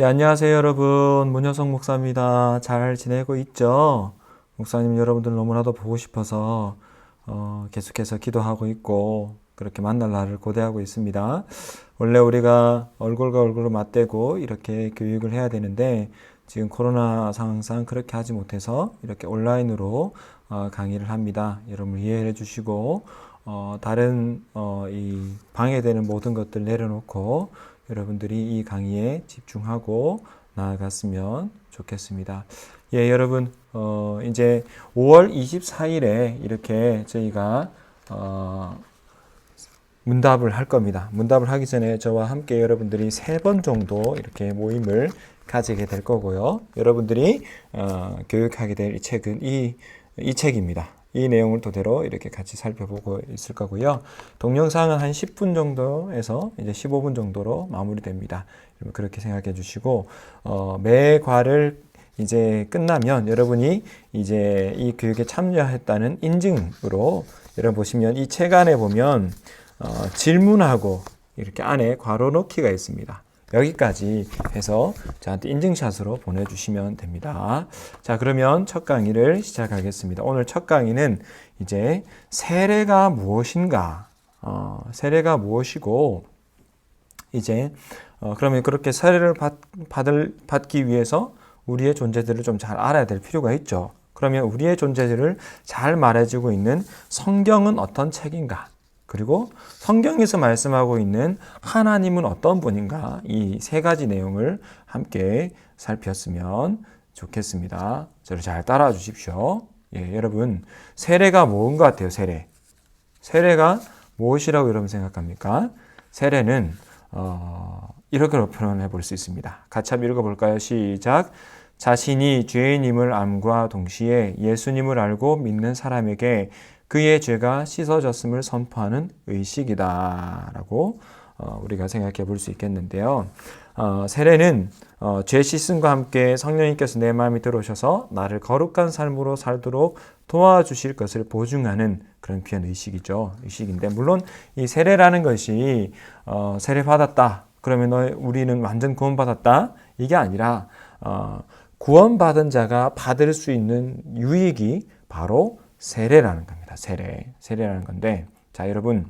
예, 안녕하세요, 여러분. 문효성 목사입니다. 잘 지내고 있죠? 목사님 여러분들 너무나도 보고 싶어서 어, 계속해서 기도하고 있고 그렇게 만날 날을 고대하고 있습니다. 원래 우리가 얼굴과 얼굴을 맞대고 이렇게 교육을 해야 되는데 지금 코로나 상황상 그렇게 하지 못해서 이렇게 온라인으로 어, 강의를 합니다. 여러분 이해해 주시고 어, 다른 어, 이 방해되는 모든 것들 내려놓고 여러분들이 이 강의에 집중하고 나아갔으면 좋겠습니다. 예, 여러분, 어, 이제 5월 24일에 이렇게 저희가, 어, 문답을 할 겁니다. 문답을 하기 전에 저와 함께 여러분들이 세 번 정도 이렇게 모임을 가지게 될 거고요. 여러분들이, 어, 교육하게 될 이 책은 이, 이 책입니다. 이 내용을 토대로 이렇게 같이 살펴보고 있을 거고요. 동영상은 한 10분 정도에서 이제 15분 정도로 마무리됩니다. 그렇게 생각해 주시고 어, 매 과를 이제 끝나면 여러분이 이제 이 교육에 참여했다는 인증으로 여러분 보시면 이 책 안에 보면 어, 질문하고 이렇게 안에 괄호 넣기가 있습니다. 여기까지 해서 저한테 인증샷으로 보내주시면 됩니다. 자, 그러면 첫 강의를 시작하겠습니다. 오늘 첫 강의는 이제 세례가 무엇인가, 어, 세례가 무엇이고, 이제, 어, 그러면 그렇게 세례를 받, 받을, 받기 위해서 우리의 존재들을 좀 잘 알아야 될 필요가 있죠. 그러면 우리의 존재들을 잘 말해주고 있는 성경은 어떤 책인가? 그리고 성경에서 말씀하고 있는 하나님은 어떤 분인가 이 세 가지 내용을 함께 살폈으면 좋겠습니다. 저를 잘 따라와 주십시오. 예, 여러분 세례가 뭔 것 같아요? 세례. 세례가 무엇이라고 여러분 생각합니까? 세례는 어, 이렇게 표현해 볼 수 있습니다. 같이 한번 읽어볼까요? 시작. 자신이 죄인임을 암과 동시에 예수님을 알고 믿는 사람에게 그의 죄가 씻어졌음을 선포하는 의식이다라고 어, 우리가 생각해 볼 수 있겠는데요. 어, 세례는 어, 죄 씻음과 함께 성령님께서 내 마음에 들어오셔서 나를 거룩한 삶으로 살도록 도와주실 것을 보증하는 그런 귀한 의식이죠. 의식인데 물론 이 세례라는 것이 어, 세례 받았다. 그러면 너 우리는 완전 구원 받았다. 이게 아니라 어, 구원 받은 자가 받을 수 있는 유익이 바로 세례라는 겁니다. 세례. 세례라는 건데, 자, 여러분.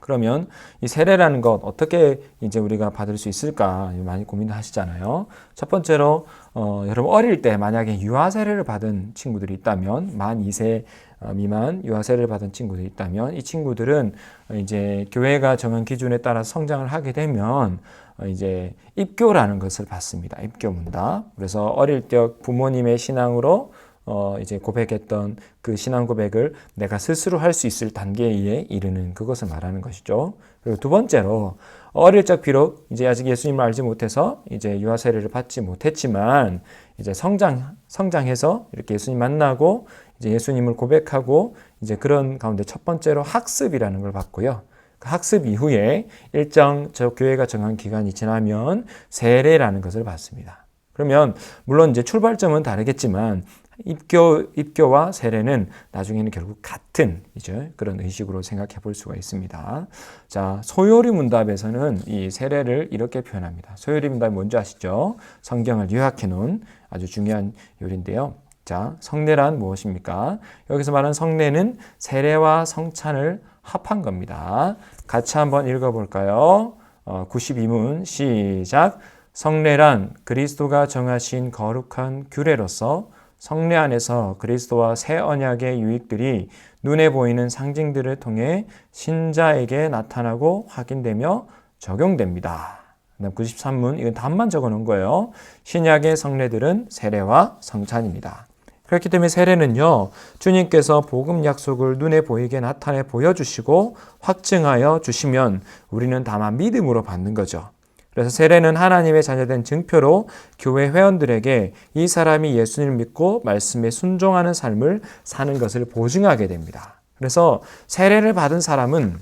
그러면 이 세례라는 것 어떻게 이제 우리가 받을 수 있을까 많이 고민하시잖아요. 첫 번째로 어, 여러분 어릴 때 만약에 유아 세례를 받은 친구들이 있다면 만 2세 어, 미만 유아 세례를 받은 친구들이 있다면 이 친구들은 이제 교회가 정한 기준에 따라 성장을 하게 되면 어, 이제 입교라는 것을 받습니다. 입교 문답. 그래서 어릴 때 부모님의 신앙으로 어, 이제 고백했던 그 신앙 고백을 내가 스스로 할 수 있을 단계에 이르는 그것을 말하는 것이죠. 그리고 두 번째로 어릴 적 비록 이제 아직 예수님을 알지 못해서 이제 유아 세례를 받지 못했지만 이제 성장 성장해서 이렇게 예수님 만나고 이제 예수님을 고백하고 이제 그런 가운데 첫 번째로 학습이라는 걸 받고요. 그 학습 이후에 일정 저 교회가 정한 기간이 지나면 세례라는 것을 받습니다. 그러면 물론 이제 출발점은 다르겠지만 입교, 입교와 세례는 나중에는 결국 같은 이제 그런 의식으로 생각해 볼 수가 있습니다. 자, 소요리 문답에서는 이 세례를 이렇게 표현합니다. 소요리 문답이 뭔지 아시죠? 성경을 요약해 놓은 아주 중요한 요리인데요. 자, 성례란 무엇입니까? 여기서 말하는 성례는 세례와 성찬을 합한 겁니다. 같이 한번 읽어 볼까요? 어, 92문 시작. 성례란 그리스도가 정하신 거룩한 규례로서 성례 안에서 그리스도와 새 언약의 유익들이 눈에 보이는 상징들을 통해 신자에게 나타나고 확인되며 적용됩니다. 93문, 이건 답만 적어 놓은 거예요. 신약의 성례들은 세례와 성찬입니다. 그렇기 때문에 세례는요, 주님께서 복음 약속을 눈에 보이게 나타내 보여주시고 확증하여 주시면 우리는 다만 믿음으로 받는 거죠. 그래서 세례는 하나님의 자녀된 증표로 교회 회원들에게 이 사람이 예수님을 믿고 말씀에 순종하는 삶을 사는 것을 보증하게 됩니다. 그래서 세례를 받은 사람은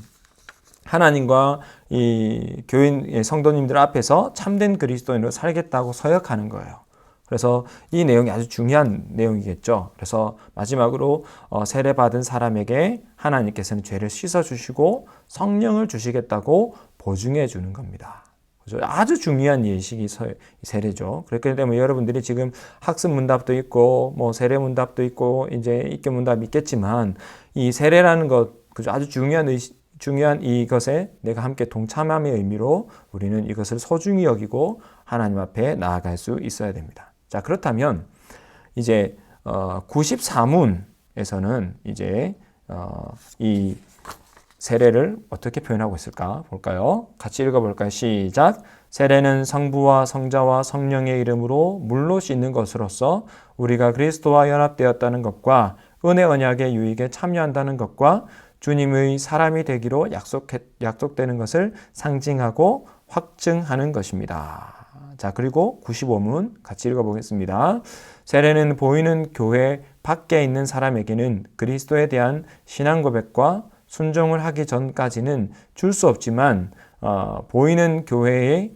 하나님과 이 교인 성도님들 앞에서 참된 그리스도인으로 살겠다고 서약하는 거예요. 그래서 이 내용이 아주 중요한 내용이겠죠. 그래서 마지막으로 어, 세례 받은 사람에게 하나님께서는 죄를 씻어 주시고 성령을 주시겠다고 보증해 주는 겁니다. 아주 중요한 예식이 서- 세례죠. 그렇기 때문에 여러분들이 지금 학습 문답도 있고 뭐 세례 문답도 있고 이제 입교 문답 있겠지만 이 세례라는 것 그죠? 아주 중요한 의, 중요한 이것에 내가 함께 동참함의 의미로 우리는 이것을 소중히 여기고 하나님 앞에 나아갈 수 있어야 됩니다. 자 그렇다면 이제 어, 94문에서는 이제 어, 이 세례를 어떻게 표현하고 있을까 볼까요? 같이 읽어볼까요? 시작. 세례는 성부와 성자와 성령의 이름으로 물로 씻는 것으로서 우리가 그리스도와 연합되었다는 것과 은혜 언약의 유익에 참여한다는 것과 주님의 사람이 되기로 약속했, 약속되는 것을 상징하고 확증하는 것입니다. 자, 그리고 95문 같이 읽어보겠습니다. 세례는 보이는 교회 밖에 있는 사람에게는 그리스도에 대한 신앙 고백과 순종을 하기 전까지는 줄 수 없지만 어, 보이는 교회의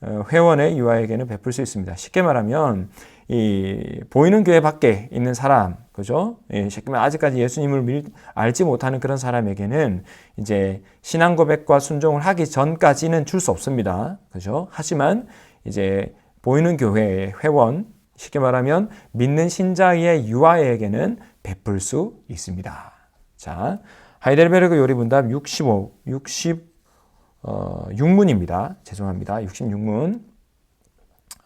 어, 회원의 유아에게는 베풀 수 있습니다. 쉽게 말하면 이 보이는 교회 밖에 있는 사람, 그죠? 예, 쉽게 말 아직까지 예수님을 밀, 알지 못하는 그런 사람에게는 이제 신앙 고백과 순종을 하기 전까지는 줄 수 없습니다. 그죠? 하지만 이제 보이는 교회의 회원, 쉽게 말하면 믿는 신자의 유아에게는 베풀 수 있습니다. 자, 하이델베르그 요리 문답 65, 60, 어, 6문입니다. 죄송합니다. 66문.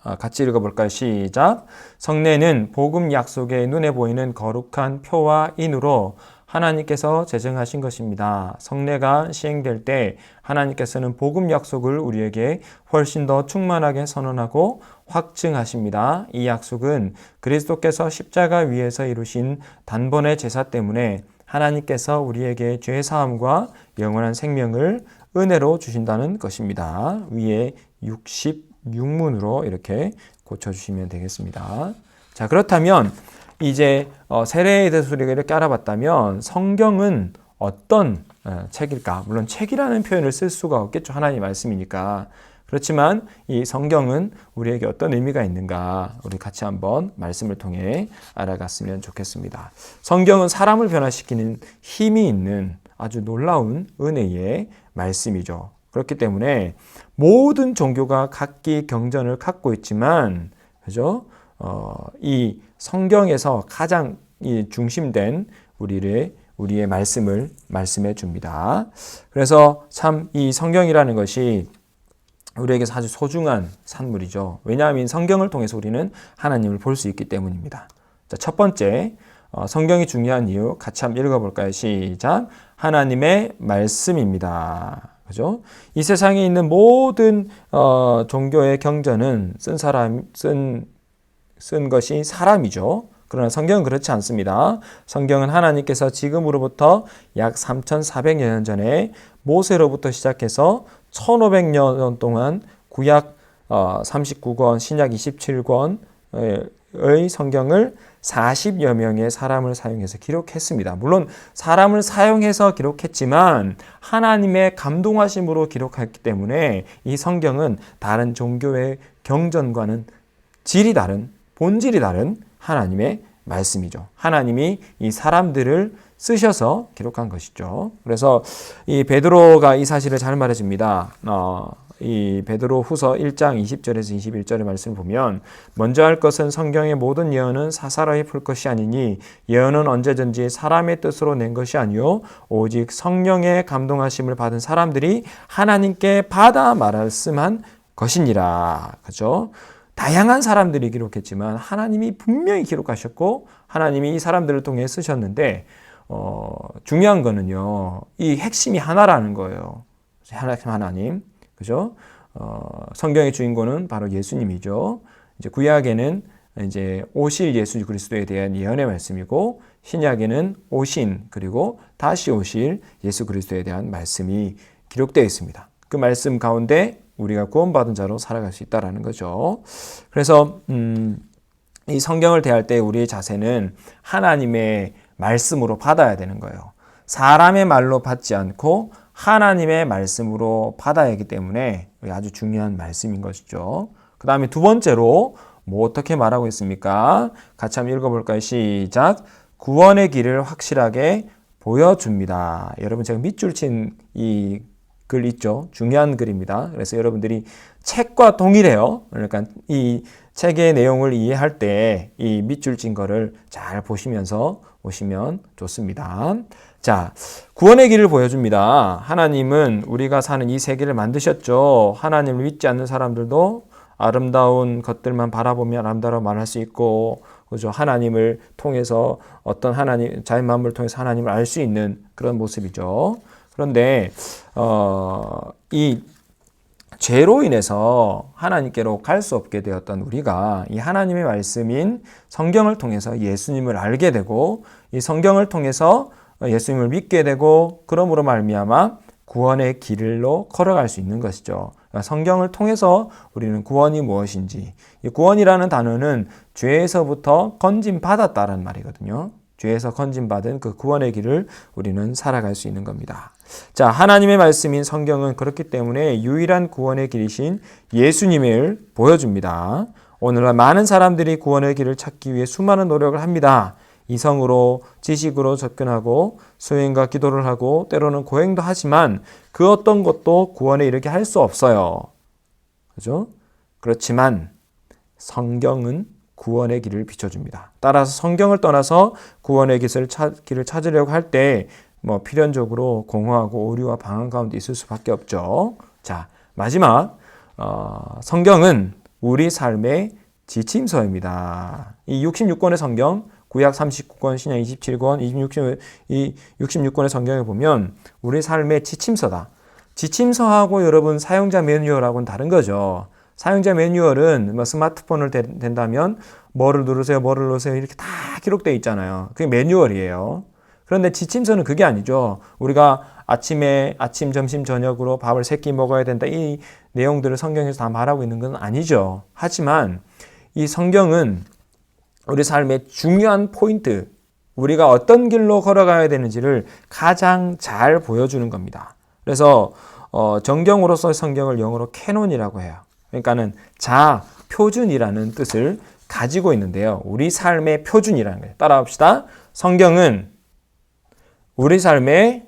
아, 같이 읽어볼까요? 시작. 성례는 복음 약속의 눈에 보이는 거룩한 표와 인으로 하나님께서 제정하신 것입니다. 성례가 시행될 때 하나님께서는 복음 약속을 우리에게 훨씬 더 충만하게 선언하고 확증하십니다. 이 약속은 그리스도께서 십자가 위에서 이루신 단번의 제사 때문에 하나님께서 우리에게 죄 사함과 영원한 생명을 은혜로 주신다는 것입니다. 위에 66문으로 이렇게 고쳐 주시면 되겠습니다. 자, 그렇다면 이제 어, 세례에 대해서 우리가 이렇게 알아봤다면 성경은 어떤 어, 책일까? 물론 책이라는 표현을 쓸 수가 없겠죠. 하나님 말씀이니까. 그렇지만 이 성경은 우리에게 어떤 의미가 있는가 우리 같이 한번 말씀을 통해 알아갔으면 좋겠습니다. 성경은 사람을 변화시키는 힘이 있는 아주 놀라운 은혜의 말씀이죠. 그렇기 때문에 모든 종교가 각기 경전을 갖고 있지만 그죠? 어, 이 성경에서 가장 이 중심된 우리를 우리의 말씀을 말씀해 줍니다. 그래서 참 이 성경이라는 것이 우리에게 아주 소중한 산물이죠. 왜냐하면 성경을 통해서 우리는 하나님을 볼 수 있기 때문입니다. 자, 첫 번째, 어, 성경이 중요한 이유 같이 한번 읽어볼까요? 시작. 하나님의 말씀입니다. 그죠? 이 세상에 있는 모든 어, 종교의 경전은 쓴 사람 쓴, 쓴 것이 사람이죠. 그러나 성경은 그렇지 않습니다. 성경은 하나님께서 지금으로부터 약 3,400여 년 전에 모세로부터 시작해서 1,500년 동안 구약 39권, 신약 27권의 성경을 40여 명의 사람을 사용해서 기록했습니다. 물론 사람을 사용해서 기록했지만 하나님의 감동하심으로 기록했기 때문에 이 성경은 다른 종교의 경전과는 질이 다른 본질이 다른 하나님의 말씀이죠. 하나님이 이 사람들을 쓰셔서 기록한 것이죠. 그래서 이 베드로가 이 사실을 잘 말해줍니다. 어, 이 베드로 후서 1장 20절에서 21절의 말씀을 보면 먼저 할 것은 성경의 모든 예언은 사사로이 풀 것이 아니니 예언은 언제든지 사람의 뜻으로 낸 것이 아니요 오직 성령의 감동하심을 받은 사람들이 하나님께 받아 말씀한 것이니라. 그죠? 다양한 사람들이 기록했지만 하나님이 분명히 기록하셨고 하나님이 이 사람들을 통해 쓰셨는데 어, 중요한 거는요. 이 핵심이 하나라는 거예요. 하나님 하나님. 그죠? 어, 성경의 주인공은 바로 예수님이죠. 이제 구약에는 이제 오실 예수 그리스도에 대한 예언의 말씀이고 신약에는 오신 그리고 다시 오실 예수 그리스도에 대한 말씀이 기록되어 있습니다. 그 말씀 가운데 우리가 구원받은 자로 살아갈 수 있다라는 거죠. 그래서 음, 이 성경을 대할 때 우리의 자세는 하나님의 말씀으로 받아야 되는 거예요. 사람의 말로 받지 않고 하나님의 말씀으로 받아야 하기 때문에 아주 중요한 말씀인 것이죠. 그 다음에 두 번째로 뭐 어떻게 말하고 있습니까? 같이 한번 읽어볼까요? 시작. 구원의 길을 확실하게 보여줍니다. 여러분 제가 밑줄 친 이 글 있죠. 중요한 글입니다. 그래서 여러분들이 책과 동일해요. 그러니까 이 책의 내용을 이해할 때 이 밑줄 찐 거를 잘 보시면서 오시면 좋습니다. 자, 구원의 길을 보여줍니다. 하나님은 우리가 사는 이 세계를 만드셨죠. 하나님을 믿지 않는 사람들도 아름다운 것들만 바라보면 아름다워 말할 수 있고, 그죠? 하나님을 통해서 어떤 하나님, 자연 만물을 통해서 하나님을 알 수 있는 그런 모습이죠. 그런데, 어, 이 죄로 인해서 하나님께로 갈 수 없게 되었던 우리가 이 하나님의 말씀인 성경을 통해서 예수님을 알게 되고 이 성경을 통해서 예수님을 믿게 되고 그러므로 말미암아 구원의 길로 걸어갈 수 있는 것이죠. 그러니까 성경을 통해서 우리는 구원이 무엇인지 이 구원이라는 단어는 죄에서부터 건진 받았다라는 말이거든요. 죄에서 건진받은 그 구원의 길을 우리는 살아갈 수 있는 겁니다. 자, 하나님의 말씀인 성경은 그렇기 때문에 유일한 구원의 길이신 예수님을 보여줍니다. 오늘날 많은 사람들이 구원의 길을 찾기 위해 수많은 노력을 합니다. 이성으로, 지식으로 접근하고 수행과 기도를 하고 때로는 고행도 하지만 그 어떤 것도 구원에 이르게 할 수 없어요. 그죠? 그렇지만 성경은 구원의 길을 비춰줍니다. 따라서 성경을 떠나서 구원의 길을, 찾으려고 할 때 뭐 필연적으로 공허하고 오류와 방황 가운데 있을 수밖에 없죠. 자 마지막 어, 성경은 우리 삶의 지침서입니다. 이 66권의 성경 구약 39권, 신약 27권, 26, 이 66권의 성경에 보면 우리 삶의 지침서다. 지침서하고 여러분 사용자 매뉴얼하고는 다른 거죠. 사용자 매뉴얼은 뭐 스마트폰을 대, 된다면 뭐를 누르세요, 뭐를 누르세요 이렇게 다 기록되어 있잖아요. 그게 매뉴얼이에요. 그런데 지침서는 그게 아니죠. 우리가 아침에 아침, 점심, 저녁으로 밥을 세 끼 먹어야 된다. 이 내용들을 성경에서 다 말하고 있는 건 아니죠. 하지만 이 성경은 우리 삶의 중요한 포인트, 우리가 어떤 길로 걸어가야 되는지를 가장 잘 보여주는 겁니다. 그래서 어, 정경으로서 성경을 영어로 캐논이라고 해요. 그러니까는 자 표준이라는 뜻을 가지고 있는데요. 우리 삶의 표준이라는 거예요. 따라합시다. 성경은 우리 삶의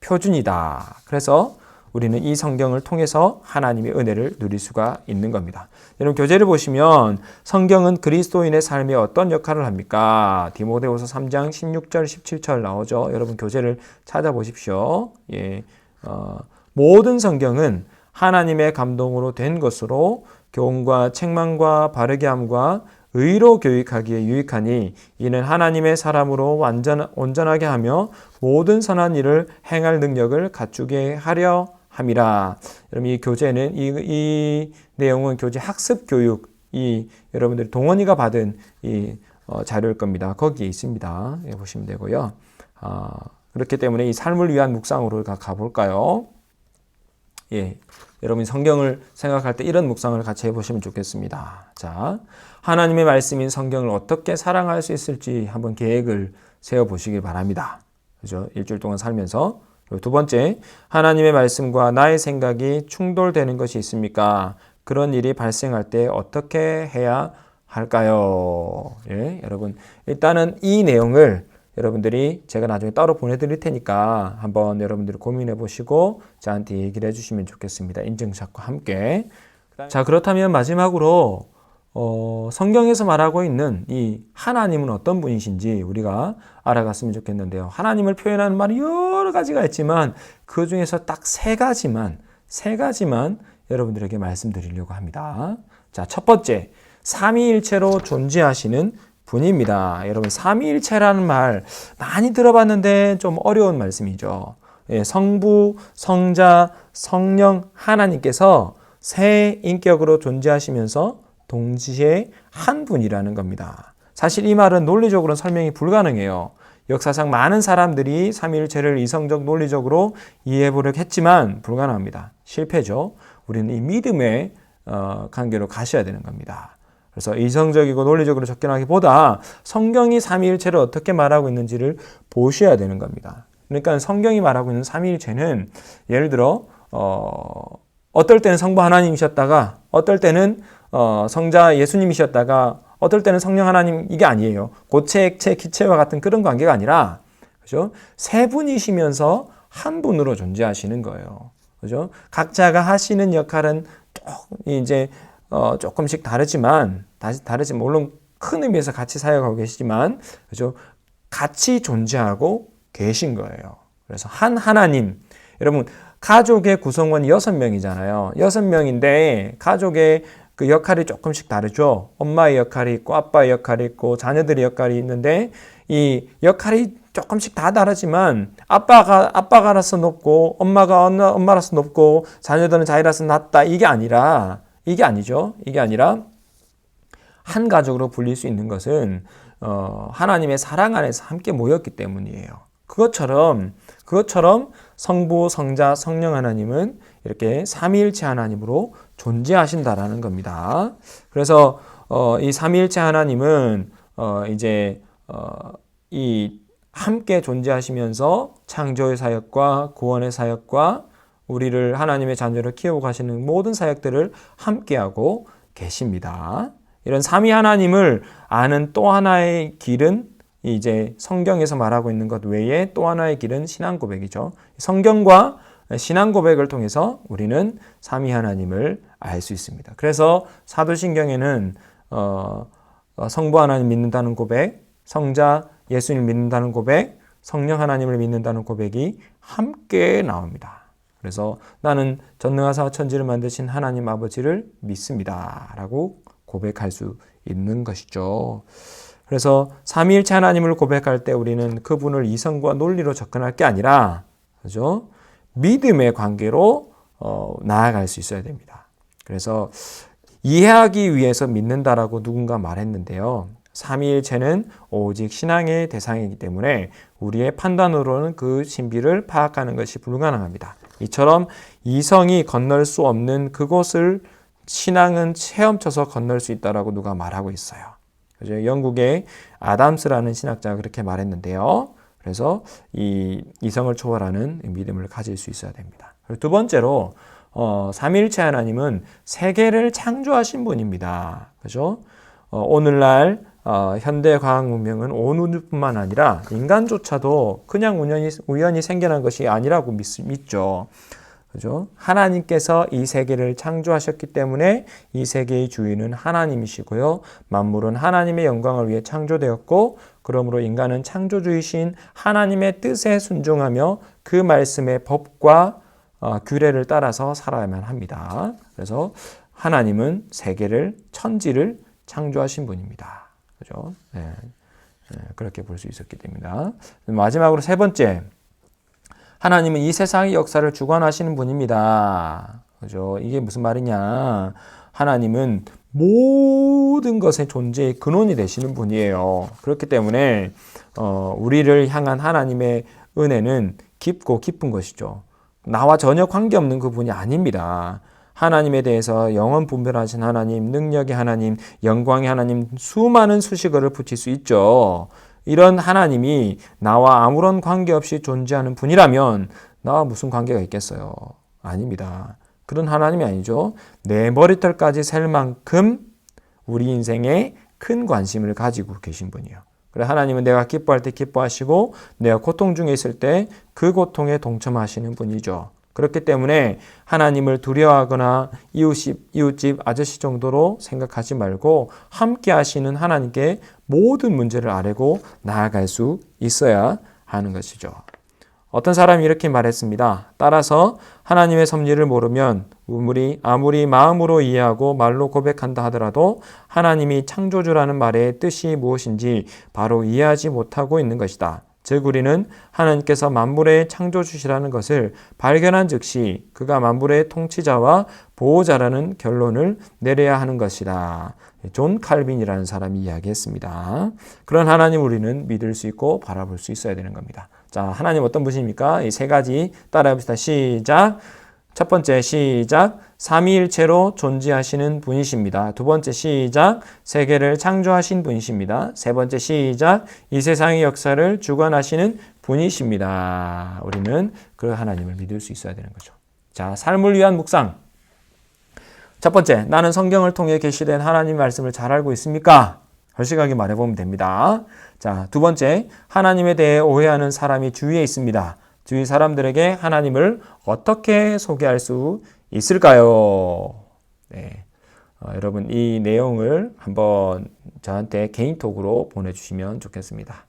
표준이다. 그래서 우리는 이 성경을 통해서 하나님의 은혜를 누릴 수가 있는 겁니다. 여러분 교재를 보시면 성경은 그리스도인의 삶에 어떤 역할을 합니까? 디모데후서 3장 16절 17절 나오죠. 여러분 교재를 찾아보십시오. 예. 어, 모든 성경은 하나님의 감동으로 된 것으로 교훈과 책망과 바르게 함과 의로 교육하기에 유익하니 이는 하나님의 사람으로 완전 온전하게 하며 모든 선한 일을 행할 능력을 갖추게 하려 함이라. 여러분 이 교재는 이, 이 내용은 교재 학습 교육 이 여러분들이 동원이가 받은 이 어, 자료일 겁니다. 거기에 있습니다. 예, 보시면 되고요. 아, 그렇기 때문에 이 삶을 위한 묵상으로 가볼까요? 예, 여러분 성경을 생각할 때 이런 묵상을 같이 해보시면 좋겠습니다. 자, 하나님의 말씀인 성경을 어떻게 사랑할 수 있을지 한번 계획을 세워보시길 바랍니다. 그죠? 일주일 동안 살면서. 두 번째, 하나님의 말씀과 나의 생각이 충돌되는 것이 있습니까? 그런 일이 발생할 때 어떻게 해야 할까요? 예, 여러분. 일단은 이 내용을 여러분들이 제가 나중에 따로 보내드릴 테니까 한번 여러분들이 고민해 보시고 저한테 얘기를 해주시면 좋겠습니다. 인증샷과 함께. 자, 그렇다면 마지막으로 어, 성경에서 말하고 있는 이 하나님은 어떤 분이신지 우리가 알아갔으면 좋겠는데요. 하나님을 표현하는 말이 여러 가지가 있지만 그 중에서 딱 세 가지만, 세 가지만 여러분들에게 말씀드리려고 합니다. 자, 첫 번째. 삼위일체로 존재하시는 분입니다. 여러분, 삼위일체라는 말 많이 들어봤는데 좀 어려운 말씀이죠. 예, 성부, 성자, 성령 하나님께서 세 인격으로 존재하시면서 동시에 한 분이라는 겁니다. 사실 이 말은 논리적으로는 설명이 불가능해요. 역사상 많은 사람들이 삼위일체를 이성적 논리적으로 이해해 보려고 했지만 불가능합니다. 실패죠. 우리는 이 믿음의 어, 관계로 가셔야 되는 겁니다. 그래서 이성적이고 논리적으로 접근하기보다 성경이 삼위일체를 어떻게 말하고 있는지를 보셔야 되는 겁니다. 그러니까 성경이 말하고 있는 삼위일체는 예를 들어 어, 어떨 때는 성부 하나님이셨다가 어떨 때는 어, 성자 예수님이셨다가 어떨 때는 성령 하나님 이게 아니에요. 고체, 액체, 기체와 같은 그런 관계가 아니라 그죠? 세 분이시면서 한 분으로 존재하시는 거예요. 그죠? 각자가 하시는 역할은 이제 어 조금씩 다르지만 다시 다르지만 물론 큰 의미에서 같이 사역하고 계시지만 그죠? 같이 존재하고 계신 거예요. 그래서 한 하나님 여러분 가족의 구성원이 여섯 명이잖아요. 여섯 명인데 가족의 그 역할이 조금씩 다르죠. 엄마의 역할이 있고 아빠의 역할이 있고 자녀들의 역할이 있는데 이 역할이 조금씩 다 다르지만 아빠가 아빠가 알아서 높고 엄마가 엄마, 엄마라서 높고 자녀들은 자기라서 낮다 이게 아니라 이게 아니죠. 이게 아니라 한 가족으로 불릴 수 있는 것은 어, 하나님의 사랑 안에서 함께 모였기 때문이에요. 그것처럼 그것처럼 성부, 성자, 성령 하나님은 이렇게 삼위일체 하나님으로 존재하신다라는 겁니다. 그래서 어, 이 삼위일체 하나님은 어, 이제 어, 이 함께 존재하시면서 창조의 사역과 구원의 사역과 우리를 하나님의 자녀로 키우고 가시는 모든 사역들을 함께하고 계십니다. 이런 삼위 하나님을 아는 또 하나의 길은 이제 성경에서 말하고 있는 것 외에 또 하나의 길은 신앙 고백이죠. 성경과 신앙 고백을 통해서 우리는 삼위 하나님을 알 수 있습니다. 그래서 사도신경에는 어, 어, 성부 하나님 믿는다는 고백, 성자 예수님 믿는다는 고백, 성령 하나님을 믿는다는 고백이 함께 나옵니다. 그래서 나는 전능하사 천지를 만드신 하나님 아버지를 믿습니다. 라고 고백할 수 있는 것이죠. 그래서 삼위일체 하나님을 고백할 때 우리는 그분을 이성과 논리로 접근할 게 아니라 그죠? 믿음의 관계로 어, 나아갈 수 있어야 됩니다. 그래서 이해하기 위해서 믿는다라고 누군가 말했는데요. 삼위일체는 오직 신앙의 대상이기 때문에 우리의 판단으로는 그 신비를 파악하는 것이 불가능합니다. 이처럼 이성이 건널 수 없는 그곳을 신앙은 체험쳐서 건널 수 있다라고 누가 말하고 있어요. 그죠? 영국의 아담스라는 신학자가 그렇게 말했는데요. 그래서 이 이성을 초월하는 믿음을 가질 수 있어야 됩니다. 두 번째로 어, 삼일체 하나님은 세계를 창조하신 분입니다. 그죠? 어, 오늘날 어, 현대 과학 문명은 온 우주뿐만 아니라 인간조차도 그냥 우연히, 우연히 생겨난 것이 아니라고 믿, 믿죠. 그죠? 하나님께서 이 세계를 창조하셨기 때문에 이 세계의 주인은 하나님이시고요. 만물은 하나님의 영광을 위해 창조되었고, 그러므로 인간은 창조주이신 하나님의 뜻에 순종하며 그 말씀의 법과 어, 규례를 따라서 살아야만 합니다. 그래서 하나님은 세계를, 천지를 창조하신 분입니다. 그죠? 네. 네, 그렇게 볼 수 있었기 때문입니다. 마지막으로 세 번째. 하나님은 이 세상의 역사를 주관하시는 분입니다. 그죠? 이게 무슨 말이냐? 하나님은 모든 것의 존재의 근원이 되시는 분이에요. 그렇기 때문에 어, 우리를 향한 하나님의 은혜는 깊고 깊은 것이죠. 나와 전혀 관계없는 그분이 아닙니다. 하나님에 대해서 영원 분별하신 하나님, 능력의 하나님, 영광의 하나님, 수많은 수식어를 붙일 수 있죠. 이런 하나님이 나와 아무런 관계없이 존재하는 분이라면 나와 무슨 관계가 있겠어요? 아닙니다. 그런 하나님이 아니죠. 내 머리털까지 셀 만큼 우리 인생에 큰 관심을 가지고 계신 분이에요. 그래 하나님은 내가 기뻐할 때 기뻐하시고 내가 고통 중에 있을 때 그 고통에 동참하시는 분이죠. 그렇기 때문에 하나님을 두려워하거나 이웃집, 이웃집 아저씨 정도로 생각하지 말고 함께 하시는 하나님께 모든 문제를 아뢰고 나아갈 수 있어야 하는 것이죠. 어떤 사람이 이렇게 말했습니다. 따라서 하나님의 섭리를 모르면 우물이 아무리 마음으로 이해하고 말로 고백한다 하더라도 하나님이 창조주라는 말의 뜻이 무엇인지 바로 이해하지 못하고 있는 것이다. 즉 우리는 하나님께서 만물의 창조주시라는 것을 발견한 즉시 그가 만물의 통치자와 보호자라는 결론을 내려야 하는 것이다. 존 칼빈이라는 사람이 이야기했습니다. 그런 하나님 우리는 믿을 수 있고 바라볼 수 있어야 되는 겁니다. 자, 하나님 어떤 분입니까? 이 세 가지 따라해 봅시다. 시작. 첫 번째 시작. 삼위일체로 존재하시는 분이십니다. 두 번째 시작. 세계를 창조하신 분이십니다. 세 번째 시작. 이 세상의 역사를 주관하시는 분이십니다. 우리는 그 하나님을 믿을 수 있어야 되는 거죠. 자, 삶을 위한 묵상. 첫 번째, 나는 성경을 통해 계시된 하나님 말씀을 잘 알고 있습니까? 솔직하게 말해보면 됩니다. 자, 두 번째, 하나님에 대해 오해하는 사람이 주위에 있습니다. 주위 사람들에게 하나님을 어떻게 소개할 수 있을까요? 네. 어, 여러분 이 내용을 한번 저한테 개인톡으로 보내주시면 좋겠습니다.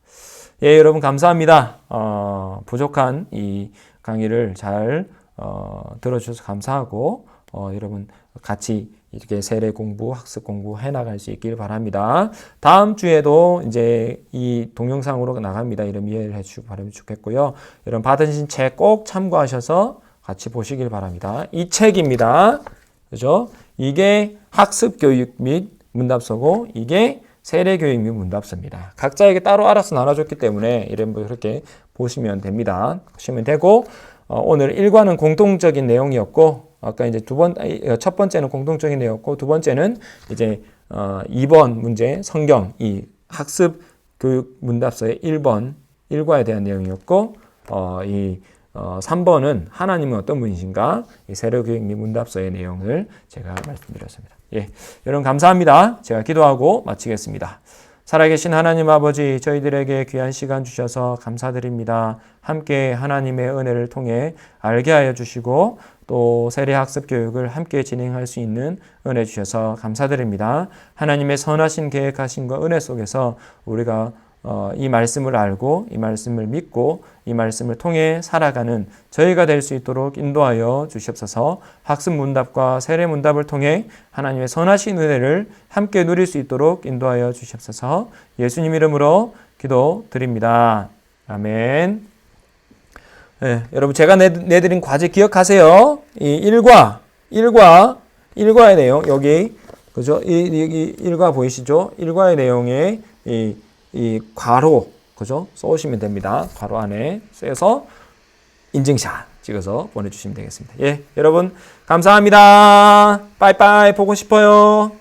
예, 여러분 감사합니다. 어, 부족한 이 강의를 잘 어, 들어주셔서 감사하고 어, 여러분 같이 이렇게 세례 공부, 학습 공부 해 나갈 수 있길 바랍니다. 다음 주에도 이제 이 동영상으로 나갑니다. 이런 이해를 해 주시고 바라면 좋겠고요. 여러분 받으신 책 꼭 참고하셔서 같이 보시길 바랍니다. 이 책입니다. 그죠? 이게 학습 교육 및 문답서고 이게 세례 교육 및 문답서입니다. 각자에게 따로 알아서 나눠줬기 때문에 이런 거 그렇게 보시면 됩니다. 보시면 되고 어, 오늘 1과는 공통적인 내용이었고 아까 이제 두 번, 첫 번째는 공통적인 내용이었고 두 번째는 이제 어, 2번 문제 성경 이 학습 교육 문답서의 1번 1과에 대한 내용이었고 어, 이 어, 3번은 하나님은 어떤 분이신가 이 세례 교육 및 문답서의 내용을 제가 말씀드렸습니다. 예, 여러분 감사합니다. 제가 기도하고 마치겠습니다. 살아계신 하나님 아버지 저희들에게 귀한 시간 주셔서 감사드립니다. 함께 하나님의 은혜를 통해 알게 하여 주시고 또 세례 학습 교육을 함께 진행할 수 있는 은혜 주셔서 감사드립니다. 하나님의 선하신 계획하신 것 은혜 속에서 우리가 어, 이 말씀을 알고 이 말씀을 믿고 이 말씀을 통해 살아가는 저희가 될 수 있도록 인도하여 주시옵소서. 학습 문답과 세례 문답을 통해 하나님의 선하신 은혜를 함께 누릴 수 있도록 인도하여 주시옵소서. 예수님 이름으로 기도 드립니다. 아멘. 네, 여러분 제가 내, 내드린 과제 기억하세요. 이 1과 1과 1과의 내용 여기 그죠? 이, 이, 1과 보이시죠? 1과의 내용에 이, 이 괄호 그죠? 써오시면 됩니다. 괄호 안에 써서 인증샷 찍어서 보내주시면 되겠습니다. 예, 여러분 감사합니다. 빠이빠이 보고 싶어요.